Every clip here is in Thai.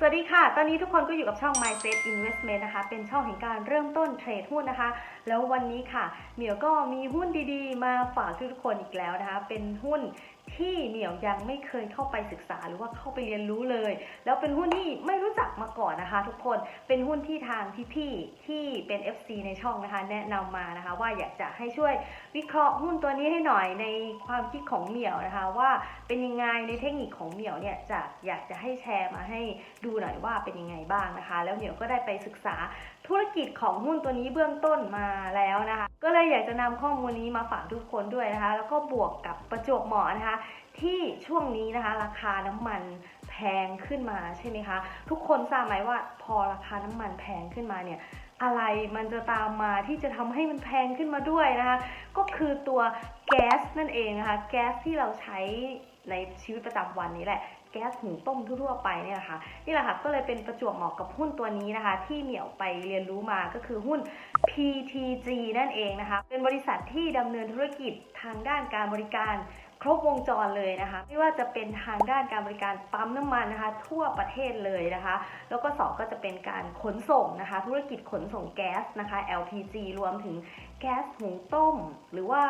สวัสดีค่ะ ตอนนี้ทุกคนก็อยู่กับช่อง Mindset Investment นะคะ เป็นช่องแห่งการเริ่มต้นเทรดหุ้นนะคะ แล้ววันนี้ค่ะ เหมียวก็มีหุ้นดีๆ มาฝากทุกคนอีกแล้วนะคะ เป็นหุ้น ที่เหมียวยังไม่เคยเข้าไปศึกษาหรือว่าเข้าไปเรียนรู้เลย แล้วเป็นหุ้นที่ไม่รู้จักมาก่อนนะคะ ทุกคนเป็นหุ้นที่ทางพี่ๆที่เป็น FC ในช่องนะคะ แนะนำมานะคะ ว่าอยากจะให้ช่วยวิเคราะห์หุ้นตัวนี้ให้หน่อยในความคิดของเหมียวนะคะ ว่าเป็นยังไงในเทคนิคของเหมียวเนี่ยจะอยากจะให้แชร์มาให้ดูหน่อยว่าเป็นยังไงบ้างนะคะ แล้วเหมียวก็ได้ไปศึกษาธุรกิจของหุ้นตัวนี้เบื้องต้นมาแล้วนะคะ ก็เลยอยากจะนำข้อมูลนี้มาฝากทุกคนด้วยนะคะ แล้วก็บวกกับประจวบเหมาะนะคะ ที่ช่วงนี้นะคะ ราคาน้ำมันแพงขึ้นมาใช่ไหมคะ ทุกคนทราบไหมว่าพอราคาน้ำมันแพงขึ้นมาเนี่ย อะไรมันจะตามมาที่จะทำให้มันแพงขึ้นมาด้วยนะคะ ก็คือตัวแก๊สนั่นเองนะคะ แก๊สที่เราใช้ในชีวิตประจำวันนี้แหละ ก๊สหุงต้มทั่วๆไปเนี่ยแหละค่ะนี่แหละค่ะก็เลยเป็นประจวบเหมาะกับหุ้นตัวนี้นะคะ ที่เหมียวไปเรียนรู้มาก็คือหุ้น PTG นั่นเองนะคะ เป็นบริษัทที่ดำเนินธุรกิจทางด้านการบริการครบวงจรเลยนะคะ ไม่ว่าจะเป็นทางด้านการบริการปั๊มน้ำมันนะคะ ทั่วประเทศเลยนะคะ แล้วก็สองก็จะเป็นการขนส่งนะคะ ธุรกิจขนส่งแก๊สนะคะ LPG รวมถึงแก๊สหุงต้ม หรือว่า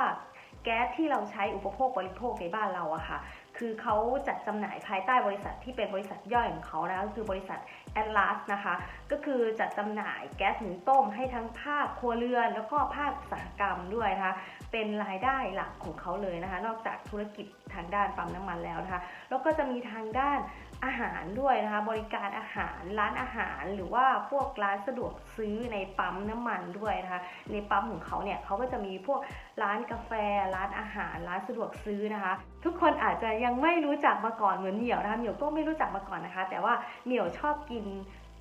แก๊สที่เราใช้อุปโภคบริโภคในบ้านเราอะค่ะ คือเขาจัดจำหน่ายภายใต้บริษัทที่เป็นบริษัทย่อยของเขานะก็คือบริษัท Atlas นะคะ ก็คือจัดจำหน่ายแก๊สหุงต้มให้ทั้งภาคครัวเรือน แล้วก็ภาคอุตสาหกรรมด้วยนะคะ เป็นรายได้หลักของเขาเลยนะคะ นอกจากธุรกิจทางด้านปั๊มน้ำมันแล้วนะคะ แล้วก็จะมีทางด้านอาหารด้วยนะคะ บริการอาหารร้านอาหารหรือว่าพวกร้านสะดวกซื้อในปั๊มน้ำมันด้วยนะคะ ในปั๊มของเขาเนี่ยเขาก็จะมีพวกร้านกาแฟ ร้านอาหาร ร้านสะดวกซื้อนะคะ ทุกคนอาจจะยังไม่รู้จักมาก่อนเหมือนเหมียวนะคะเหมียวก็ไม่รู้จักมาก่อนนะคะ แต่ว่าเหมียวชอบกิน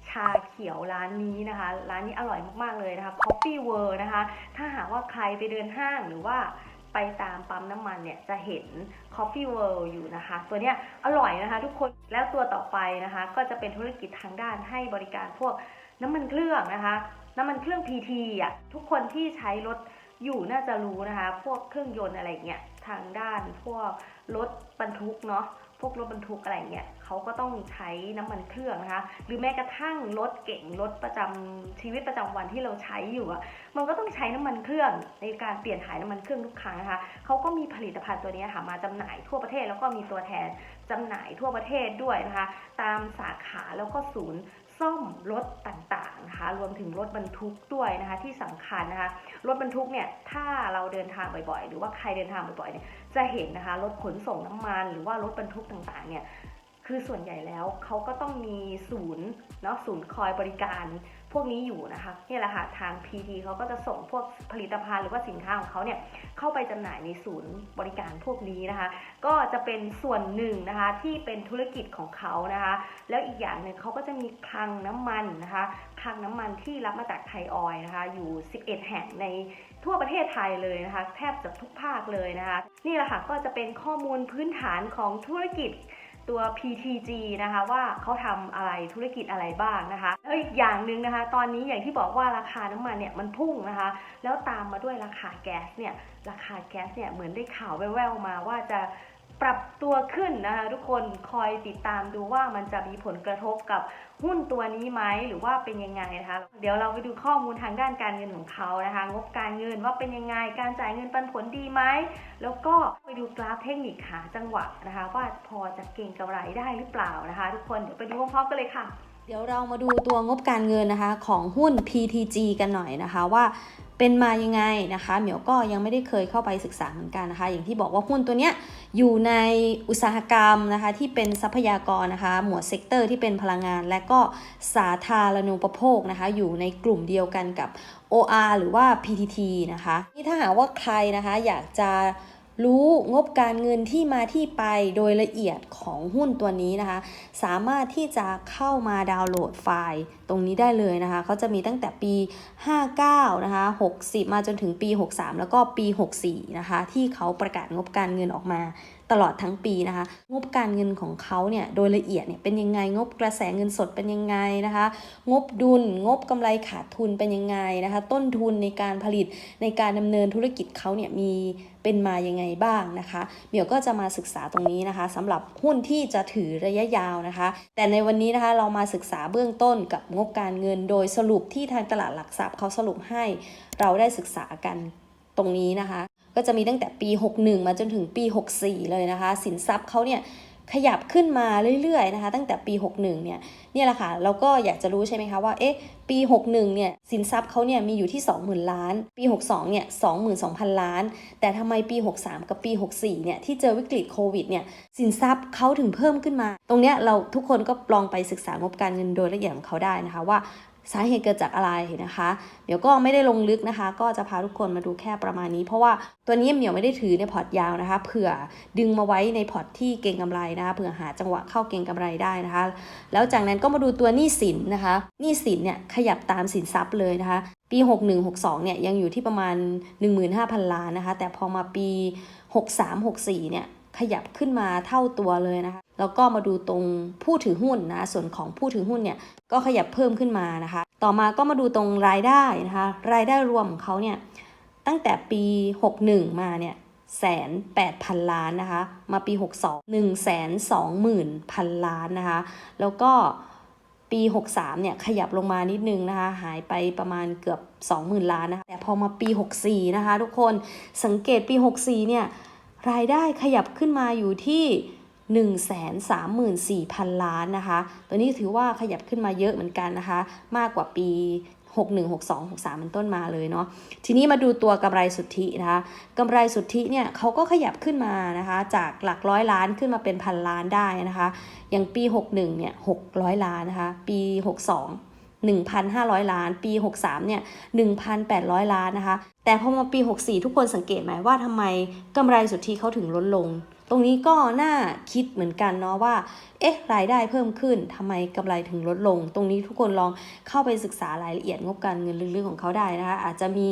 ชาเขียวร้านนี้นะคะ ร้านนี้อร่อยมาก ๆ เลยนะคะ Coffee World นะคะ ถ้าหากว่าใครไปเดินห้างหรือว่าไปตามปั๊มน้ำมันเนี่ยจะเห็น Coffee World อยู่นะคะ ตัวเนี้ยอร่อยนะคะทุกคนแล้วตัวต่อไปนะคะ ก็จะเป็นธุรกิจทางด้านให้บริการพวกน้ำมันเครื่องนะคะ น้ำมันเครื่อง PT อะทุกคนที่ใช้รถอยู่น่าจะรู้นะคะ พวกเครื่องยนต์อะไรเงี้ยทางด้านพวกรถบรรทุกเนาะ พวกรถบรรทุกอะไรเงี้ยเขาก็ต้องใช้น้ำมันเครื่องนะคะ หรือแม้กระทั่งรถเก่งรถประจำชีวิตประจำวันที่เราใช้อยู่อะมันก็ต้องใช้น้ำมันเครื่องในการเปลี่ยนถ่ายน้ำมันเครื่องทุกครั้งนะคะเขาก็มีผลิตภัณฑ์ตัวนี้ค่ะมาจำหน่ายทั่วประเทศแล้วก็มีตัวแทนจำหน่ายทั่วประเทศด้วยนะคะ ตามสาขาแล้วก็ศูนย์ ซ่อมรถต่างๆนะคะรวมถึงรถบรรทุกด้วยนะคะที่สำคัญนะคะรถบรรทุกเนี่ยถ้าเราเดินทางบ่อยๆ หรือว่าใครเดินทางบ่อยๆเนี่ยจะเห็นนะคะรถขนส่งน้ำมัน หรือว่ารถบรรทุกต่างๆเนี่ยคือส่วนใหญ่แล้วเขาก็ต้องมีศูนย์เนาะศูนย์คอยบริการ พวกนี้อยู่นะคะนี่แหละค่ะทาง PT เขาก็จะส่งพวกผลิตภัณฑ์หรือว่าสินค้าของเขาเนี่ยเข้าไปจำหน่ายในศูนย์บริการพวกนี้นะคะ ก็จะเป็นส่วนหนึ่งนะคะที่เป็นธุรกิจของเขานะคะ แล้วอีกอย่างหนึ่งเขาก็จะมีคลังน้ำมันนะคะคลังน้ำมันที่รับมาจากไทยออยนะคะ อยู่ 11 แห่งในทั่วประเทศไทยเลยนะคะ แทบจะทุกภาคเลยนะคะ นี่แหละค่ะก็จะเป็นข้อมูลพื้นฐานของธุรกิจ ตัว PTG นะคะว่าเขาทำอะไรธุรกิจอะไรบ้างนะคะแล้วอีกอย่างหนึ่งนะคะ ตอนนี้อย่างที่บอกว่าราคาน้ำมันเนี่ยมันพุ่งนะคะ แล้วตามมาด้วยราคาแก๊สเนี่ยราคาแก๊สเนี่ยเหมือนได้ข่าวแว่วๆมาว่าจะ ปรับตัวขึ้นนะคะทุกคนคอยติดตามดูว่ามันจะมีผลกระทบกับหุ้นตัวนี้ไหมหรือว่าเป็นยังไงนะคะเดี๋ยวเราไปดูข้อมูลทางด้านการเงินของเขานะคะ งบการเงินว่าเป็นยังไงการจ่ายเงินปันผลดีไหมแล้วก็ไปดูกราฟเทคนิคหาจังหวะนะคะ ว่าพอจะเก่งกำไรได้หรือเปล่านะคะ ทุกคนเดี๋ยวไปดูพร้อมๆกันเลยค่ะ เดี๋ยวเรามาดูตัวงบการเงินนะคะของหุ้น PTG กันหน่อยนะคะว่าเป็นมายังไงนะคะเหมียวก็ยังไม่ได้เคยเข้าไปศึกษาเหมือนกันนะคะ อย่างที่บอกว่าหุ้นตัวเนี้ยอยู่ในอุตสาหกรรมนะคะที่เป็นทรัพยากรนะคะ หมวดเซกเตอร์ที่เป็นพลังงาน และก็สาธารณูปโภคนะคะอยู่ในกลุ่มเดียวกันกับ OR หรือว่า PTT นะคะนี่ถ้าหากว่าใครนะคะอยากจะ รู้งบการเงินที่มาที่ไปโดยละเอียดของหุ้นตัวนี้นะคะ สามารถที่จะเข้ามาดาวน์โหลดไฟล์ตรงนี้ได้เลยนะคะเขาจะมีตั้งแต่ปี 59 นะคะ 60 มาจนถึงปี 63 แล้วก็ปี 64 นะคะ ที่เขาประกาศงบการเงินออกมา ตลอดทั้งปีนะคะ งบการเงินของเขาเนี่ยโดยละเอียดเนี่ยเป็นยังไงงบกระแสเงินสดเป็นยังไงนะคะ งบดุลงบกำไรขาดทุนเป็นยังไงนะคะ ต้นทุนในการผลิตในการดำเนินธุรกิจเขาเนี่ยมีเป็นมายังไงบ้างนะคะเดี๋ยวก็จะมาศึกษาตรงนี้นะคะสำหรับหุ้นที่จะถือระยะยาวนะคะ แต่ในวันนี้นะคะเรามาศึกษาเบื้องต้นกับงบการเงิน โดยสรุปที่ทางตลาดหลักทรัพย์เขาสรุปให้เราได้ศึกษากันตรงนี้นะคะ ก็จะมีตั้งแต่ปี 61 มาจนถึงปี 64 เลยนะคะ สินทรัพย์เขาเนี่ยขยับขึ้นมาเรื่อยๆนะคะ ตั้งแต่ปี 61 เนี่ยเนี่ยแหละค่ะเราก็อยากจะรู้ใช่ไหมคะว่าเอ๊ะปี 61 เนี่ยสินทรัพย์เขาเนี่ยมีอยู่ที่ 20,000 ล้าน ปี 62 เนี่ย 22,000 ล้าน แต่ทำไมปี 63 กับปี 64 เนี่ยที่เจอวิกฤตโควิดเนี่ยสินทรัพย์เขาถึงเพิ่มขึ้นมา ตรงเนี้ยเราทุกคนก็ลองไปศึกษางบการเงินโดยละเอียดของเขาได้นะคะว่า สาเหตุเกิดจากอะไรนะคะ เดี๋ยวก็ไม่ได้ลงลึกนะคะ ก็จะพาทุกคนมาดูแค่ประมาณนี้ เพราะว่าตัวนี้เหมียวไม่ได้ถือในพอร์ตยาวนะคะ เผื่อดึงมาไว้ในพอร์ตที่เก็งกำไรนะคะ เผื่อหาจังหวะเข้าเก็งกำไรได้นะคะ แล้วจากนั้นก็มาดูตัวหนี้สินนะคะหนี้สินเนี่ยขยับตามสินทรัพย์เลยนะคะ ปี 61-62เนี่ยยังอยู่ที่ประมาณ 15,000 ล้านนะคะ แต่พอมาปี 63-64เนี่ย ขยับขึ้นมาเท่าตัวเลยนะคะ แล้วก็มาดูตรงผู้ถือหุ้นนะ ส่วนของผู้ถือหุ้นเนี่ยก็ขยับเพิ่มขึ้นมานะคะ ต่อมาก็มาดูตรงรายได้นะคะ รายได้รวมของเขาเนี่ยตั้งแต่ปี 61 มาเนี่ยแสนแปดพันล้านนะคะ มาปี 62 1แสนสองหมื่นพันล้านนะคะ แล้วก็ปี 63 เนี่ยขยับลงมานิดนึงนะคะ หายไปประมาณเกือบ 20,000 ล้านนะคะ แต่พอมาปี 64 นะคะทุกคนสังเกตปี 64 เนี่ย รายได้ขยับขึ้นมาอยู่ที่134,000 ล้านนะคะ ตัวนี้ถือว่าขยับขึ้นมาเยอะเหมือนกันนะคะ มากกว่าปี 61 62 63เป็นต้นมาเลยเนาะ ทีนี้มาดูตัวกำไรสุทธินะคะกำไรสุทธิเนี่ยเขาก็ขยับขึ้นมานะคะ จากหลักร้อยล้านขึ้นมาเป็นพันล้านได้นะคะ อย่างปี 61 เนี่ย 600 ล้านนะคะ ปี 62 1,500 ล้าน ปี 63 เนี่ย 1,800 ล้านนะคะ แต่พอมาปี 64 ทุกคนสังเกตไหมว่าทำไมกำไรสุทธิเขาถึงลดลง ตรงนี้ก็น่าคิดเหมือนกันเนาะว่า เอ๊ะ รายได้เพิ่มขึ้นทำไมกำไรถึงลดลง ตรงนี้ทุกคนลองเข้าไปศึกษารายละเอียดงบการเงินลึกๆของเขาได้นะคะ อาจจะมี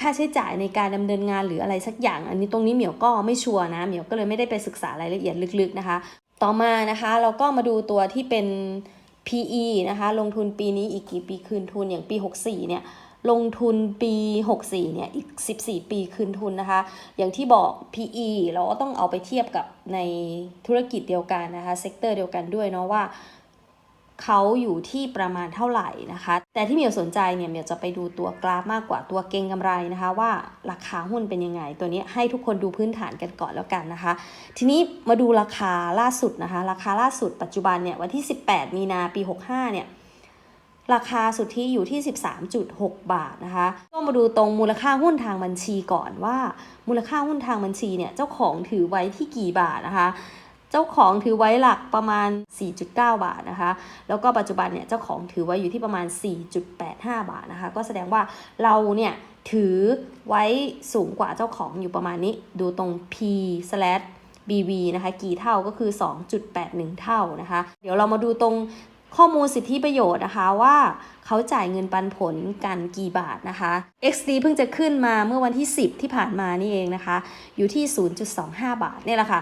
ค่าใช้จ่ายในการดำเนินงานหรืออะไรสักอย่าง อันนี้ตรงนี้เหมียวก็ไม่ชัวร์นะ เหมียวก็เลยไม่ได้ไปศึกษารายละเอียดลึกๆนะคะ ต่อมานะคะ เราก็มาดูตัวที่เป็น PE นะคะลงทุนปีนี้อีกกี่ปีคืนทุนอย่างปี 64 เนี่ยลงทุนปี 64 เนี่ย อีก 14 ปีคืนทุนนะคะ อย่างที่บอก PE เราก็ต้องเอาไปเทียบกับในธุรกิจเดียวกันนะคะ เซกเตอร์เดียวกันด้วยเนาะว่า เขาอยู่ที่ประมาณเท่าไหร่นะคะ แต่ที่เมียวสนใจเนี่ยเมียวจะไปดูตัวกราฟมากกว่าตัวเก็งกำไรนะคะ ว่าราคาหุ้นเป็นยังไง ตัวนี้ให้ทุกคนดูพื้นฐานกันก่อนแล้วกันนะคะ ทีนี้มาดูราคาล่าสุดนะคะ ราคาล่าสุดปัจจุบันเนี่ยวันที่ 18 มีนาปี 65 เนี่ยราคาสุทธิอยู่ที่ 13.6 บาทนะคะก็มาดูตรงมูลค่าหุ้นทางบัญชีก่อนว่า มูลค่าหุ้นทางบัญชีเนี่ยเจ้าของถือไว้ที่กี่บาทนะคะ เจ้าของถือไว้หลักประมาณ 4.9 บาทนะคะ แล้วก็ปัจจุบันเนี่ยเจ้าของถือไว้อยู่ที่ประมาณ 4.85 บาทนะคะ ก็แสดงว่าเราเนี่ยถือไว้สูงกว่าเจ้าของอยู่ประมาณนี้ ดูตรง P slash BV นะคะ กี่เท่าก็คือ 2.81 เท่านะคะ เดี๋ยวเรามาดูตรงข้อมูลสิทธิประโยชน์นะคะว่าเขาจ่ายเงินปันผลกันกี่บาทนะคะ XD เพิ่งจะขึ้นมาเมื่อวันที่ 10 ที่ผ่านมานี่เองนะคะ อยู่ที่ 0.25 บาทเนี่ยแหละค่ะ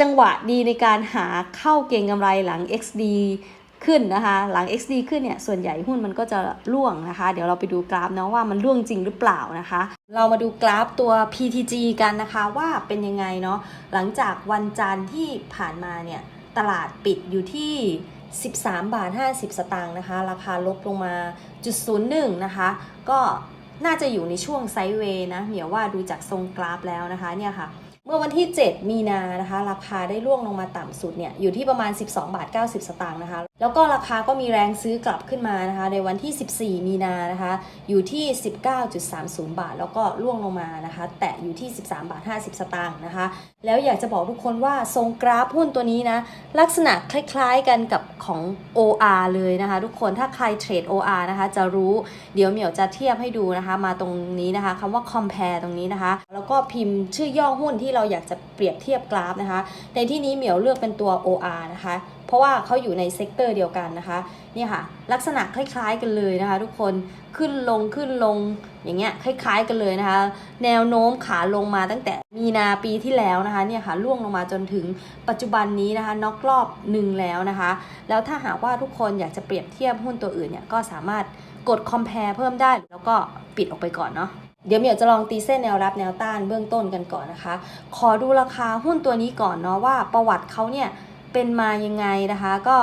จังหวะดีในการหาเข้าเก็งกำไรหลัง XD ขึ้นนะคะหลัง XD ขึ้นเนี่ยส่วนใหญ่หุ้นมันก็จะร่วงนะคะ เดี๋ยวเราไปดูกราฟนะว่ามันร่วงจริงหรือเปล่านะคะ เรามาดูกราฟตัว PTG กันนะคะว่าเป็นยังไงเนาะหลังจากวันจันทร์ที่ผ่านมาเนี่ยตลาดปิดอยู่ที่ 13 บาท 50 สตางค์นะคะ ราคาลบลงมาจุดศูนย์หนึ่งนะคะ ก็น่าจะอยู่ในช่วงไซด์เวย์นะเหมียวว่าดูจากทรงกราฟแล้วนะคะเนี่ยค่ะ เมื่อวันที่ 7 มีนานะคะ ราคาได้ร่วงลงมาต่ำสุดเนี่ยอยู่ที่ประมาณ 12 บาท 90 สตางค์นะคะ แล้วก็ราคาก็มีแรงซื้อกลับขึ้นมานะคะ ในวันที่ 14 มีนานะคะ อยู่ที่ 19.30 บาท แล้วก็ร่วงลงมานะคะ แตะอยู่ที่ 13 บาท 50 สตางค์นะคะ แล้วอยากจะบอกทุกคนว่าทรงกราฟหุ้นตัวนี้นะ ลักษณะคล้ายๆกันกับของ OR เลยนะคะ ทุกคนถ้าใครเทรด OR นะคะ จะรู้เดี๋ยวเหมียวจะเทียบให้ดูนะคะ มาตรงนี้นะคะคำว่า compare ตรงนี้นะคะ แล้วก็พิมพ์ชื่อย่อหุ้นที่เราอยากจะเปรียบเทียบกราฟนะคะ ในที่นี้เหมียวเลือกเป็นตัว OR นะคะ เพราะว่าเขาอยู่ในเซกเตอร์เดียวกันนะคะเนี่ยค่ะ ลักษณะคล้ายๆกันเลยนะคะ ทุกคนขึ้นลงขึ้นลงอย่างเงี้ยคล้าย ๆกันเลยนะคะ แนวโน้มขาลงมาตั้งแต่มีนาปีที่แล้วนะคะเนี่ยค่ะล่วงลงมาจนถึงปัจจุบันนี้นะคะน็อกรอบหนึ่งแล้วนะคะ แล้วถ้าหากว่าทุกคนอยากจะเปรียบเทียบหุ้นตัวอื่นเนี่ยก็สามารถกด compare เพิ่มได้แล้วก็ปิดออกไปก่อนเนาะ เดี๋ยวเมียวจะลองตีเส้นแนวรับแนวต้านเบื้องต้นกันก่อนนะคะ ขอดูราคาหุ้นตัวนี้ก่อนเนาะว่าประวัติเขาเนี่ยเป็นมายังไงนะคะ ก็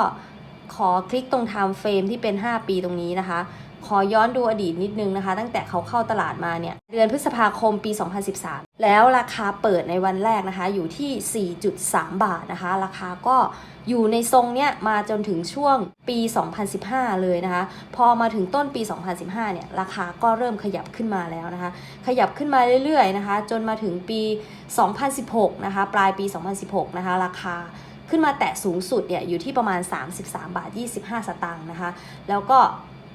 ขอคลิกตรงไทม์เฟรมที่เป็น 5 ปีตรงนี้นะคะ ขอย้อนดูอดีตนิดนึงนะคะ ตั้งแต่เขาเข้าตลาดมาเนี่ยเดือนพฤษภาคมปี 2013 แล้วราคาเปิดในวันแรกนะคะ อยู่ที่ 4.3 บาทนะคะ ราคาก็อยู่ในทรงเนี้ยมาจนถึงช่วงปี 2015 เลยนะคะ พอมาถึงต้นปี 2015 เนี่ยราคาก็เริ่มขยับขึ้นมาแล้วนะคะ ขยับขึ้นมาเรื่อยๆนะคะ จนมาถึงปี 2016 นะคะ ปลายปี 2016 นะคะ ราคาขึ้นมาแตะสูงสุดเนี่ยอยู่ที่ประมาณ 33 บาท 25 สตางค์นะคะ แล้วก็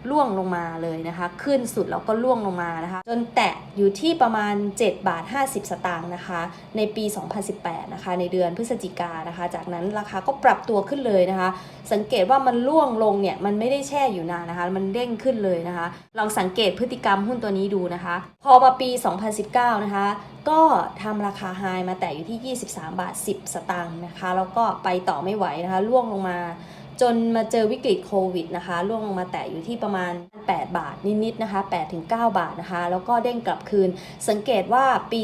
ล่วงลงมาเลยนะคะ ขึ้นสุดแล้วก็ล่วงลงมานะคะ จนแตะอยู่ที่ประมาณ 7 บาท 50 สตางค์นะคะ ในปี 2018 นะคะ ในเดือนพฤศจิกานนะคะ จากนั้นราคาก็ปรับตัวขึ้นเลยนะคะ สังเกตว่ามันล่วงลงเนี่ย มันไม่ได้แช่อยู่นานนะคะ มันเด้งขึ้นเลยนะคะ ลองสังเกตพฤติกรรมหุ้นตัวนี้ดูนะคะ พอมาปี 2019 นะคะ ก็ทำราคาไฮมาแตะอยู่ที่ 23 บาท 10 สตางค์นะคะ แล้วก็ไปต่อไม่ไหวนะคะ ล่วงลงมา จนมาเจอวิกฤตโควิดนะคะล่วงลงมาแตะอยู่ที่ประมาณ 8 บาทนิดๆนะคะ8ถึง9บาทนะคะ แล้วก็เด้งกลับคืน สังเกตว่าปี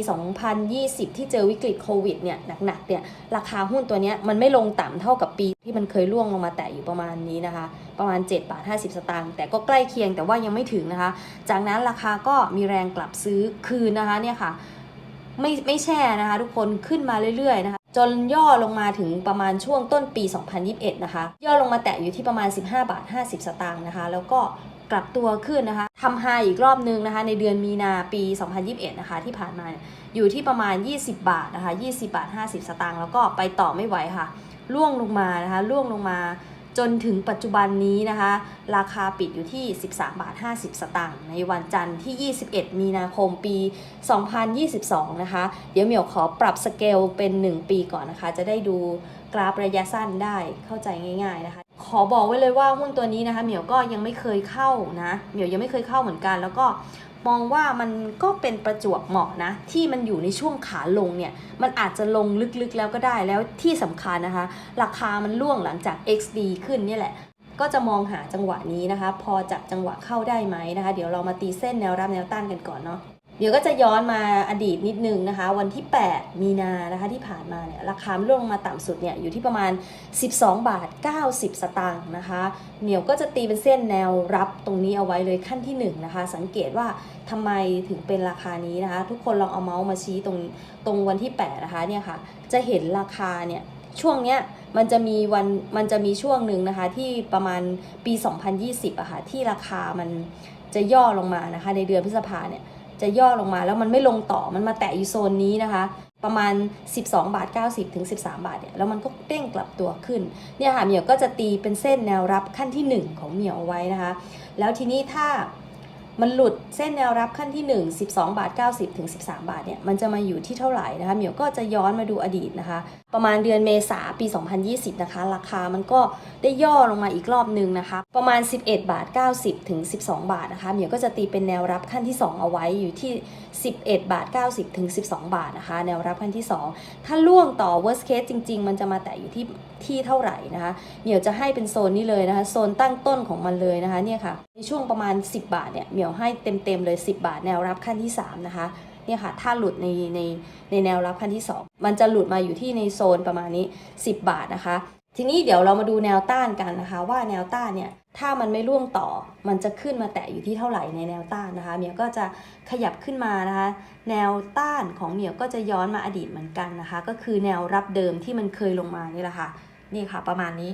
2020 ที่เจอวิกฤตโควิดเนี่ยหนักๆเนี่ยราคาหุ้นตัวนี้มันไม่ลงต่ำเท่ากับปีที่มันเคยล่วงลงมาแตะอยู่ประมาณนี้นะคะ ประมาณ 7 บาท 50 สตางค์แต่ก็ใกล้เคียงแต่ว่ายังไม่ถึงนะคะ จากนั้นราคาก็มีแรงกลับซื้อคืนนะคะเนี่ยค่ะไม่ไม่แช่นะคะทุกคนขึ้นมาเรื่อยๆนะคะ จนย่อลงมาถึงประมาณช่วงต้นปี 2021 นะคะ ย่อลงมาแตะอยู่ที่ประมาณ 15 บาท 50 สตางค์นะคะ แล้วก็กลับตัวขึ้นนะคะทำไฮอีกรอบนึงนะคะ ในเดือนมีนาปี 2021 นะคะ ที่ผ่านมาอยู่ที่ประมาณ 20 บาทนะคะ 20 บาท 50 สตางค์แล้วก็ไปต่อไม่ไหวค่ะ ล่วงลงมานะคะ ล่วงลงมา จนถึงปัจจุบันนี้นะคะ ราคาปิดอยู่ที่ 13 บาท 50 สตางค์ในวันจันทร์ที่ 21 มีนาคมปี 2022 นะคะ เดี๋ยวเหมียวขอปรับสเกลเป็น 1 ปีก่อนนะคะ จะได้ดูกราฟระยะสั้นได้เข้าใจง่าย ๆนะคะ ขอบอกไว้เลยว่าหุ้นตัวนี้นะคะ เหมียวก็ยังไม่เคยเข้านะ เหมียวยังไม่เคยเข้าเหมือนกันแล้วก็ มองว่ามันก็เป็นประจวบเหมาะนะ ที่มันอยู่ในช่วงขาลงเนี่ย มันอาจจะลงลึกๆแล้วก็ได้แล้วที่สำคัญนะคะ ราคามันล่วงหลังจาก XD ขึ้นนี่แหละ ก็จะมองหาจังหวะนี้นะคะ พอจับจังหวะเข้าได้ไหมนะคะ เดี๋ยวเรามาตีเส้นแนวรับแนวต้านกันก่อนเนาะ เดี๋ยวก็จะย้อนมาอดีตนิดนึงนะคะ วันที่ 8 มีนานะคะที่ผ่านมาเนี่ยราคาลงลงมาต่ำสุดเนี่ยอยู่ที่ประมาณ 12 บาท 90 สตางค์นะคะเหนียวก็จะตีเป็นเส้นแนวรับตรงนี้เอาไว้เลยขั้นที่ 1 นะคะ สังเกตว่าทำไมถึงเป็นราคานี้นะคะ ทุกคนลองเอาเมาส์มาชี้ตรงตรงวันที่ 8 นะคะเนี่ยค่ะ จะเห็นราคาเนี่ยช่วงเนี้ยมันจะมีวันมันจะมีช่วงหนึ่งนะคะที่ประมาณปี 2020อะค่ะที่ราคามันจะย่อลงมานะคะ ในเดือนพฤษภาเนี่ย จะย่อลงมาแล้วมันไม่ลงต่อมันมาแตะอยู่โซนนี้นะคะ ประมาณ 12 บาท 90 ถึง 13 บาทเนี่ยแล้วมันก็เด้งกลับตัวขึ้นเนี่ยค่ะเหมียวก็จะตีเป็นเส้นแนวรับขั้นที่ 1 ของเหมียวเอาไว้นะคะ แล้วทีนี้ถ้ามันหลุดเส้นแนวรับขั้นที่ 1 12 บาท 90 ถึง 13 บาทเนี่ยมันจะมาอยู่ที่เท่าไหร่นะคะเหมียวก็จะย้อนมาดูอดีตนะคะ ประมาณเดือนเมษาปี 2020 นะคะ ราคามันก็ได้ย่อลงมาอีกรอบนึงนะคะ ประมาณ 11 บาท 90 ถึง 12 บาทนะคะเหมียวก็จะตีเป็นแนวรับขั้นที่ 2 เอาไว้อยู่ที่ 11 บาท 90 ถึง 12 บาทนะคะ แนวรับขั้นที่ 2 ถ้าล่วงต่อ worst case จริง ๆ มันจะมาแตะอยู่ที่ที่เท่าไหร่นะคะเหมียวจะให้เป็นโซนนี้เลยนะคะ โซนตั้งต้นของมันเลยนะคะเนี่ยค่ะในช่วงประมาณ 10 บาทเนี่ยเหมียวให้เต็มๆเลย 10 บาท แนวรับขั้นที่ 3 นะคะ เนี่ยค่ะถ้าหลุดในในในแนวรับขั้นที่ 2 มันจะหลุดมาอยู่ที่ในโซนประมาณนี้ 10 บาทนะคะ ทีนี้เดี๋ยวเรามาดูแนวต้านกันนะคะ ว่าแนวต้านเนี่ยถ้ามันไม่ร่วงต่อ มันจะขึ้นมาแตะอยู่ที่เท่าไหร่ในแนวต้านนะคะ เหมียวก็จะขยับขึ้นมานะคะ แนวต้านของเหมียวก็จะย้อนมาอดีตเหมือนกันนะคะ ก็คือแนวรับเดิมที่มันเคยลงมานี่แหละค่ะ นี่ค่ะประมาณนี้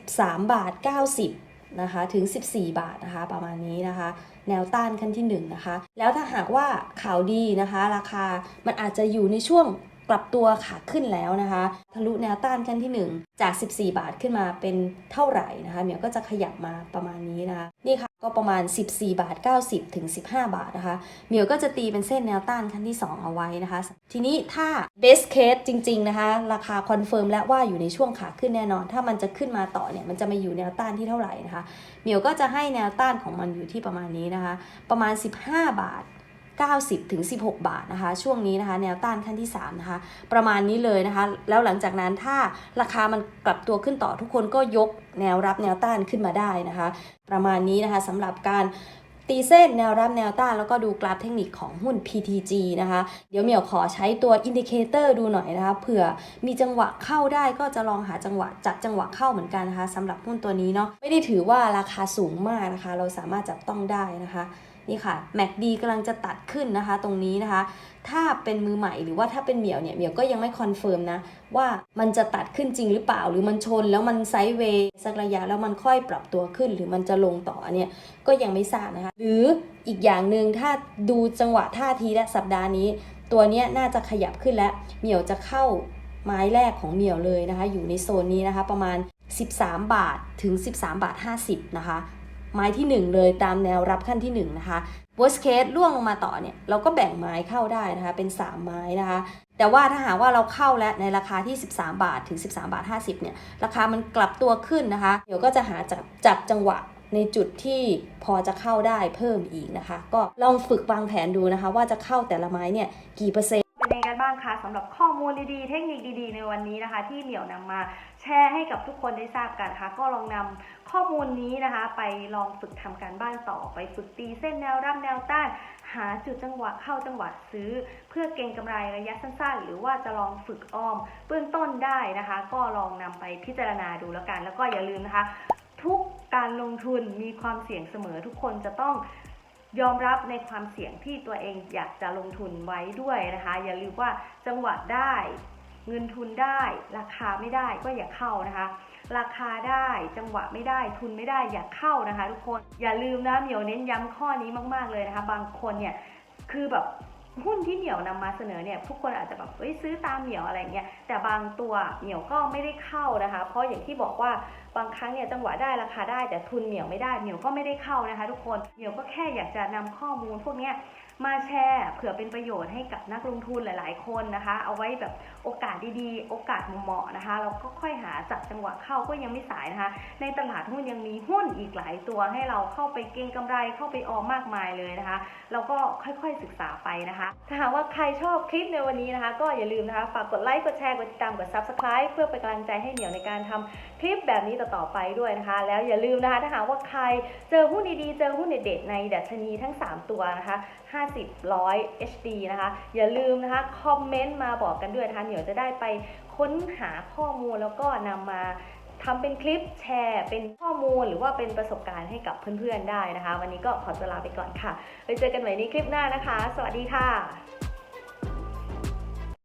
13 บาท 90 นะคะถึง 14 บาทนะคะ ประมาณนี้นะคะ แนวต้านขั้นที่1นะคะ แล้วถ้าหากว่าข่าวดีนะคะ ราคามันอาจจะอยู่ในช่วงกลับตัวขาขึ้นแล้วนะคะ ทะลุแนวต้านขั้นที่ 1 จาก 14 บาทขึ้นมาเป็นเท่าไหร่นะคะเหมียวก็จะขยับมาประมาณนี้นะคะนี่ค่ะ ก็ประมาณ 14 บาท 90 ถึง 15 บาทนะคะเหมียวก็จะตีเป็นเส้นแนวต้านขั้นที่ 2 เอาไว้นะคะ ทีนี้ถ้า best case จริง ๆ นะคะ ราคาคอนเฟิร์มแล้วว่าอยู่ในช่วงขาขึ้นแน่นอน ถ้ามันจะขึ้นมาต่อเนี่ยมันจะมาอยู่แนวต้านที่เท่าไหร่นะคะเหมียวก็จะให้แนวต้านของมันอยู่ที่ประมาณนี้นะคะ ประมาณ 15 บาท 90ถึง16 บาทนะคะ ช่วงนี้นะคะแนวต้านขั้นที่3นะคะประมาณนี้เลยนะคะ แล้วหลังจากนั้นถ้าราคามันกลับตัวขึ้นต่อทุกคนก็ยกแนวรับแนวต้านขึ้นมาได้นะคะ ประมาณนี้นะคะสำหรับการตีเส้นแนวรับแนวต้านแล้วก็ดูกราฟเทคนิคของหุ้น PTG นะคะ เดี๋ยวเหมียวขอใช้ตัวอินดิเคเตอร์ดูหน่อยนะคะเผื่อมีจังหวะเข้าได้ก็จะลองหาจังหวะจับจังหวะเข้าเหมือนกันนะคะสำหรับหุ้นตัวนี้เนาะไม่ได้ถือว่าราคาสูงมากนะคะ เราสามารถจับต้องได้นะคะ นี่ค่ะ MACD กำลังจะตัดขึ้นนะคะตรงนี้นะคะ ถ้าเป็นมือใหม่หรือว่าถ้าเป็นเหมียวเนี่ยเหมียวก็ยังไม่คอนเฟิร์มนะ ว่ามันจะตัดขึ้นจริงหรือเปล่า หรือมันชนแล้วมันไซด์เวย์สักระยะแล้วมันค่อยปรับตัวขึ้น หรือมันจะลงต่อเนี่ยก็ยังไม่ทราบนะคะ หรืออีกอย่างหนึ่งถ้าดูจังหวะท่าทีและสัปดาห์นี้ ตัวเนี้ยน่าจะขยับขึ้นแล้วเหมียวจะเข้าไม้แรกของเหมียวเลยนะคะ อยู่ในโซนนี้นะคะ ประมาณ 13 บาทถึง 13 บาท 50 นะคะ ไม้ที่ 1 เลยตามแนวรับขั้นที่ 1 นะคะ worst case ล่วงลงมาต่อเนี่ยเราก็แบ่งไม้เข้าได้นะคะเป็น 3 ไม้นะคะ แต่ว่าถ้าหากว่าเราเข้าแล้วในราคาที่ 13 บาทถึง 13 บาท 50เนี่ยราคามันกลับตัวขึ้นนะคะ เดี๋ยวก็จะหาจับจับจังหวะในจุดที่พอจะเข้าได้เพิ่มอีกนะคะ ก็ลองฝึกวางแผนดูนะคะ ว่าจะเข้าแต่ละไม้เนี่ยกี่เปอร์เซ็นต์ เป็นยังไงกันบ้างคะสำหรับข้อมูลดีๆ เทคนิคดีๆ ในวันนี้นะคะ ที่เหมียวนำมาแชร์ให้กับทุกคนได้ทราบกันนะคะก็ลองนำข้อมูลนี้นะคะ ไปลองฝึกทำการบ้านต่อไปฝึกตีเส้นแนวรับแนวต้านหาจุดจังหวะเข้าจังหวะซื้อ เพื่อเก็งกำไรระยะสั้นๆ หรือว่าจะลองฝึกออมเบื้องต้นได้นะคะ ก็ลองนำไปพิจารณาดูแล้วกัน แล้วก็อย่าลืมนะคะ ทุกการลงทุนมีความเสี่ยงเสมอทุกคนจะต้อง ยอมรับในความเสี่ยงที่ตัวเองอยากจะลงทุนไว้ด้วยนะคะ อย่าลืมว่าจังหวะได้ เงินทุนได้ ราคาไม่ได้ก็อย่าเข้านะคะ ราคาได้จังหวะไม่ได้ทุนไม่ได้อย่าเข้านะคะ ทุกคนอย่าลืมนะเหมียวเน้นย้ำข้อนี้มาก ๆเลยนะคะ บางคนเนี่ยคือแบบ หุ้นที่เหนียวนำมาเสนอเนี่ยทุกคนอาจจะแบบเอ้ยซื้อตามเหนียวอะไรเงี้ยแต่บางตัวเหนียวก็ไม่ได้เข้านะคะ เพราะอย่างที่บอกว่าบางครั้งเนี่ยจังหวะได้ราคาได้แต่ทุนเหนียวไม่ได้เหนียวก็ไม่ได้เข้านะคะ ทุกคนเหนียวก็แค่อยากจะนำข้อมูลพวกเนี้ย มาแชร์เผื่อเป็นประโยชน์ให้กับนักลงทุนหลาย ๆ คนนะคะ เอาไว้แบบโอกาสดีๆ โอกาสเหมาะๆนะคะ เราก็ค่อยหาจับจังหวะเข้าก็ยังไม่สายนะคะ ในตลาดหุ้นยังมีหุ้นอีกหลายตัวให้เราเข้าไปเก็งกำไรเข้าไปออมมากมายเลยนะคะ เราก็ค่อยๆศึกษาไปนะคะ ถ้าหากว่าใครชอบคลิปในวันนี้นะคะ ก็อย่าลืมนะคะฝากกดไลค์กดแชร์กดติดตามกด subscribe เพื่อเป็นกำลังใจให้เหมียวในการทำคลิปแบบนี้ต่อๆไปด้วยนะคะ แล้วอย่าลืมนะคะถ้าหากว่าใครเจอหุ้นดีๆเจอหุ้นเด็ดๆในดัชนีทั้ง 3 ตัวนะคะ50 100 HD นะคะ อย่าลืมนะคะคอมเมนต์มาบอกกันด้วยนะคะเดียวจะได้ไปค้นหาข้อมูลแล้วก็นำมาทำเป็นคลิปแชร์ เป็นข้อมูลหรือว่าเป็นประสบการณ์ให้กับเพื่อนๆได้นะคะ วันนี้ก็ขอตัวลาไปก่อนค่ะไปเจอกันใหม่ในคลิปหน้านะคะ สวัสดีค่ะ